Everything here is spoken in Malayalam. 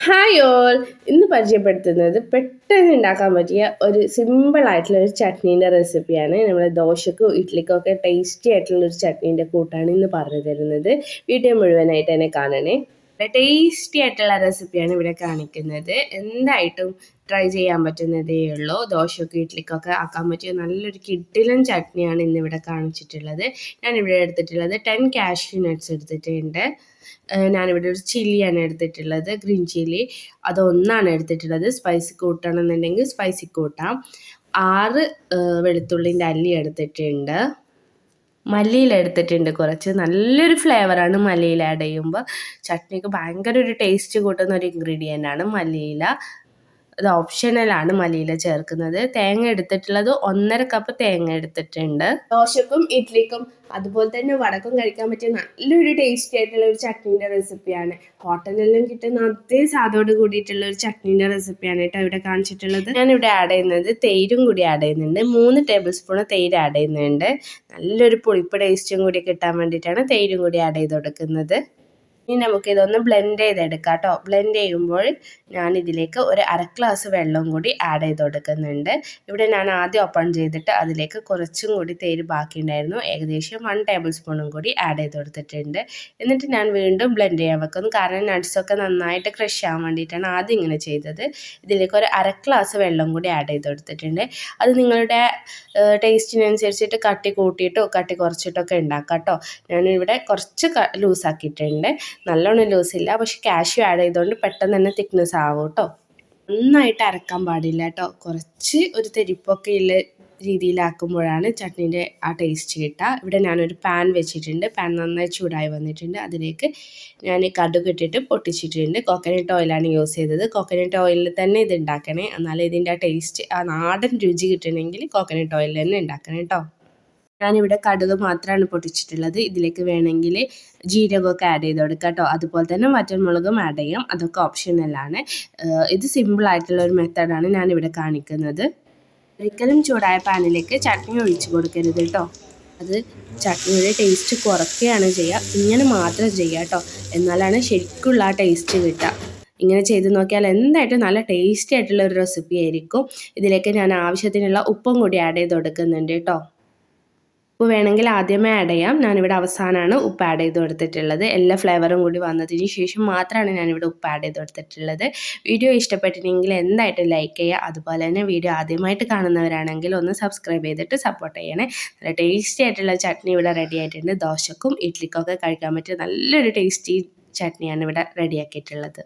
ഹായ് ഓൾ ഇന്ന് പരിചയപ്പെടുത്തുന്നത് പെട്ടെന്ന് ഉണ്ടാക്കാൻ പറ്റിയ ഒരു സിമ്പിൾ ആയിട്ടുള്ള ഒരു ചട്നീന്റെ റെസിപ്പിയാണ് നമ്മൾ ദോശക്കോ ഇഡ്ലിക്കോ ഒക്കെ ടേസ്റ്റി ആയിട്ടുള്ള ഒരു ചട്നീന്റെ കൂട്ടാണ് ഇന്ന് പറഞ്ഞു തരുന്നത്. വീഡിയോ മുഴുവനായിട്ട് തന്നെ കാണണേ. ടേസ്റ്റി ആയിട്ടുള്ള റെസിപ്പിയാണ് ഇവിടെ കാണിക്കുന്നത്. എന്തായിട്ടും ട്രൈ ചെയ്യാൻ പറ്റുന്നതേ ഉള്ളൂ. ദോശക്കും ഇഡ്ലിക്കൊക്കെ ആക്കാൻ പറ്റിയ നല്ലൊരു കിഡിലും ചട്നിയാണ് ഇന്നിവിടെ കാണിച്ചിട്ടുള്ളത്. ഞാനിവിടെ എടുത്തിട്ടുള്ളത് ടെൻ കാഷ്യൂ നട്ട്സ് എടുത്തിട്ടുണ്ട്. ഞാനിവിടെ ഒരു ചില്ലിയാണ് എടുത്തിട്ടുള്ളത് ഗ്രീൻ ചില്ലി അതൊന്നാണ് എടുത്തിട്ടുള്ളത്. സ്പൈസി കൂട്ടണമെന്നുണ്ടെങ്കിൽ സ്പൈസി കൂട്ടാം. ആറ് വെളുത്തുള്ളിന്റെ അല്ലി എടുത്തിട്ടുണ്ട്. മല്ലിയില എടുത്തിട്ടുണ്ട് കുറച്ച്. നല്ലൊരു ഫ്ലേവറാണ് മല്ലിയില ആഡ് ചെയ്യുമ്പോൾ ചട്നിക്ക് ഭയങ്കര ഒരു ടേസ്റ്റ് കൂട്ടുന്ന ഒരു ഇൻഗ്രീഡിയന്റ് ആണ് മല്ലിയില. അത് ഓപ്ഷണലാണ് മല്ലിയില ചേർക്കുന്നത്. തേങ്ങ എടുത്തിട്ടുള്ളത് ഒന്നര കപ്പ് തേങ്ങ എടുത്തിട്ടുണ്ട്. ദോശക്കും ഇഡ്ലിക്കും അതുപോലെ തന്നെ വടക്കും കഴിക്കാൻ പറ്റിയ നല്ലൊരു ടേസ്റ്റി ആയിട്ടുള്ള ഒരു ചട്നീന്റെ റെസിപ്പിയാണ് ഹോട്ടലിലും കിട്ടുന്ന അതേ സാധോട് കൂടിയിട്ടുള്ള ഒരു ചട്നീന്റെ റെസിപ്പിയാണ് കേട്ടോ ഇവിടെ കാണിച്ചിട്ടുള്ളത്. ഞാൻ ഇവിടെ ആഡ് ചെയ്യുന്നത് തൈരും കൂടി ആഡ് ചെയ്യുന്നുണ്ട്. മൂന്ന് ടേബിൾ സ്പൂൺ തൈര് ആഡ് ചെയ്യുന്നുണ്ട്. നല്ലൊരു പുളിപ്പ് ടേസ്റ്റും കൂടി കിട്ടാൻ വേണ്ടിയിട്ടാണ് തൈരും കൂടി ആഡ് ചെയ്ത് കൊടുക്കുന്നത്. ഇനി നമുക്ക് ഇതൊന്ന് ബ്ലെൻഡ് ചെയ്തെടുക്കാം കേട്ടോ. ബ്ലെൻഡ് ചെയ്യുമ്പോൾ ഞാൻ ഇതിലേക്ക് ഒരു അര ഗ്ലാസ് വെള്ളം കൂടി ആഡ് ചെയ്ത് കൊടുക്കുന്നുണ്ട്. ഇവിടെ ഞാൻ ആദ്യം ഓപ്പൺ ചെയ്തിട്ട് അതിലേക്ക് കുറച്ചും കൂടി തേര് ബാക്കിയുണ്ടായിരുന്നു. ഏകദേശം വൺ ടേബിൾ സ്പൂണും കൂടി ആഡ് ചെയ്ത് കൊടുത്തിട്ടുണ്ട്. എന്നിട്ട് ഞാൻ വീണ്ടും ബ്ലെൻഡ് ചെയ്യാൻ വെക്കുന്നു. കാരണം നട്ട്സൊക്കെ നന്നായിട്ട് ക്രഷ് ആവാൻ വേണ്ടിയിട്ടാണ് ആദ്യം ഇങ്ങനെ ചെയ്തത്. ഇതിലേക്ക് ഒരു അര ഗ്ലാസ് വെള്ളം കൂടി ആഡ് ചെയ്ത് കൊടുത്തിട്ടുണ്ട്. അത് നിങ്ങളുടെ ടേസ്റ്റിനനുസരിച്ചിട്ട് കട്ടി കൂട്ടിയിട്ടോ കട്ടി കുറച്ചിട്ടോ ഒക്കെ ഉണ്ടാക്കാം കേട്ടോ. ഞാനിവിടെ കുറച്ച് ലൂസാക്കിയിട്ടുണ്ട് നല്ലോണം ഇല്ല. പക്ഷെ കാഷ്യൂ ആഡ് ചെയ്തുകൊണ്ട് പെട്ടെന്ന് തന്നെ തിക്നെസ് ആവും കേട്ടോ നന്നായിട്ട് അരക്കാൻ പാടില്ല കേട്ടോ കുറച്ച് ഒരു തെരിപ്പൊക്കെ ഉള്ള രീതിയിലാക്കുമ്പോഴാണ് ചട്നീന്റെ ആ ടേസ്റ്റ് കിട്ടുക. ഇവിടെ ഞാനൊരു പാൻ വെച്ചിട്ടുണ്ട്. പാൻ നന്നായി ചൂടായി വന്നിട്ടുണ്ട്. അതിലേക്ക് ഞാൻ കടുക് ഇട്ടിട്ട് പൊട്ടിച്ചിട്ടുണ്ട്. കോക്കനട്ട് ഓയിലാണ് യൂസ് ചെയ്തത്. കോക്കനട്ട് ഓയിലിൽ തന്നെ ഇത് ഉണ്ടാക്കണേ. എന്നാലേ ഇതിന്റെ ആ ടേസ്റ്റ് ആ നാടൻ രുചി കിട്ടണമെങ്കിൽ കോക്കനട്ട് ഓയിൽ തന്നെ ഉണ്ടാക്കണം കേട്ടോ ഞാനിവിടെ കടുക് മാത്രമാണ് പൊട്ടിച്ചിട്ടുള്ളത്. ഇതിലേക്ക് വേണമെങ്കിൽ ജീരകമൊക്കെ ആഡ് ചെയ്ത് കൊടുക്കാം കേട്ടോ. അതുപോലെ തന്നെ വറ്റൽമുളകും ആഡ് ചെയ്യാം. അതൊക്കെ ഓപ്ഷനലാണ് ഇത് സിമ്പിളായിട്ടുള്ള ഒരു മെത്തേഡാണ് ഞാനിവിടെ കാണിക്കുന്നത്. ഒരിക്കലും ചൂടായ പാനിലേക്ക് ചട്നി ഒഴിച്ചു കൊടുക്കരുത് കേട്ടോ. അത് ചട്നിയുടെ ടേസ്റ്റ് കുറയ്ക്കുകയാണ് ചെയ്യുക. ഇങ്ങനെ മാത്രം ചെയ്യുക കേട്ടോ. എന്നാലാണ് ശരിക്കുള്ള ആ ടേസ്റ്റ് കിട്ടുക. ഇങ്ങനെ ചെയ്ത് നോക്കിയാൽ എന്തായിട്ടും നല്ല ടേസ്റ്റി ആയിട്ടുള്ള ഒരു റെസിപ്പി ആയിരിക്കും. ഇതിലേക്ക് ഞാൻ ആവശ്യത്തിനുള്ള ഉപ്പും കൂടി ആഡ് ചെയ്ത് കൊടുക്കുന്നുണ്ട് കേട്ടോ. ഉപ്പ് വേണമെങ്കിൽ ആദ്യമേ ആഡ് ചെയ്യാം. ഞാനിവിടെ അവസാനമാണ് ഉപ്പ് ആഡ് ചെയ്ത് കൊടുത്തിട്ടുള്ളത്. എല്ലാ ഫ്ലേവറും കൂടി വന്നതിന് ശേഷം മാത്രമാണ് ഞാനിവിടെ ഉപ്പ് ആഡ് ചെയ്ത് കൊടുത്തിട്ടുള്ളത്. വീഡിയോ ഇഷ്ടപ്പെട്ടിട്ടുണ്ടെങ്കിൽ എന്തായിട്ടും ലൈക്ക് ചെയ്യുക. അതുപോലെ തന്നെ വീഡിയോ ആദ്യമായിട്ട് കാണുന്നവരാണെങ്കിൽ ഒന്ന് സബ്സ്ക്രൈബ് ചെയ്തിട്ട് സപ്പോർട്ട് ചെയ്യണേ. നല്ല ടേസ്റ്റി ആയിട്ടുള്ള ചട്നി ഇവിടെ റെഡി ആയിട്ടുണ്ട്. ദോശക്കും ഇഡ്ലിക്കൊക്കെ കഴിക്കാൻ പറ്റിയ നല്ലൊരു ടേസ്റ്റി ചട്നിയാണ് ഇവിടെ റെഡിയാക്കിയിട്ടുള്ളത്